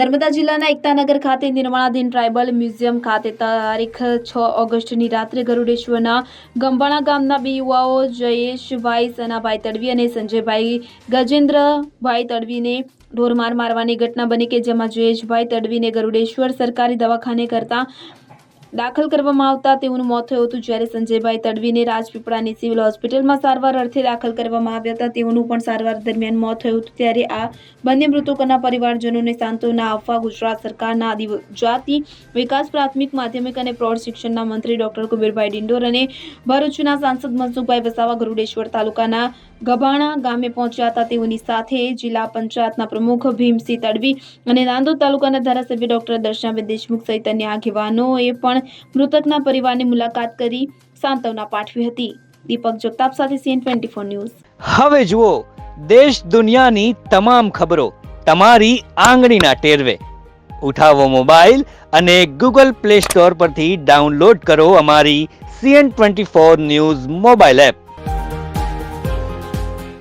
નર્મદા જિલ્લાના એકતાનગર ખાતે નિર્માણાધીન tribal museum ખાતે તારીખ છ ઓગસ્ટની રાત્રે ગરુડેશ્વરના ગંબાણા ગામના બે યુવાઓ જયેશભાઈ સનાભાઈ તડવી અને સંજયભાઈ ગજેન્દ્રભાઈ તડવીને ઢોરમાર મારવાની ઘટના બની કે જેમાં જયેશભાઈ તડવીને ગરુડેશ્વર સરકારી દવાખાને કરતા દાખલ કરવામાં આવતા તેઓનું મોત થયું હતું જ્યારે સંજયભાઈ તડવીને રાજપીપળાની સિવિલ હોસ્પિટલમાં સારવાર અર્થે દાખલ કરવામાં આવ્યા હતા. તેઓનું પણ સારવાર દરમિયાન મોત થયું હતું ત્યારે આ બંને મૃતકોના પરિવારજનોને સાંત્વના આપવા ગુજરાત સરકારના આદિજાતિ વિકાસ પ્રાથમિક માધ્યમિક અને પ્રૌઢ શિક્ષણના મંત્રી ડોક્ટર કુબેરભાઈ ડિંડોર અને ભરૂચના સાંસદ મનસુખભાઈ વસાવા ગરુડેશ્વર તાલુકાના ગભાણા ગામે પહોંચ્યા હતા તેઓની સાથે જિલ્લા પંચાયતના પ્રમુખ ભીમસિંહ તડવી અને નાંદોદ તાલુકાના ધારાસભ્ય ડોક્ટર દર્શનાબેન દેશમુખ સહિત અન્ય આગેવાનોએ પણ મૃતકના પરિવારની મુલાકાત કરી સાંત્વના પાઠવી હતી. દીપક જગતાપ સાથે સીએન ટ્વેન્ટી ફોર ન્યૂઝ. હવે જુઓ, દેશ દુનિયાની તમામ ખબરો તમારી આંગળીના ટેરવે. ઉઠાવો મોબાઈલ અને ગૂગલ પ્લે સ્ટોર પરથી ડાઉનલોડ કરો અમારી CN twenty four news mobile app.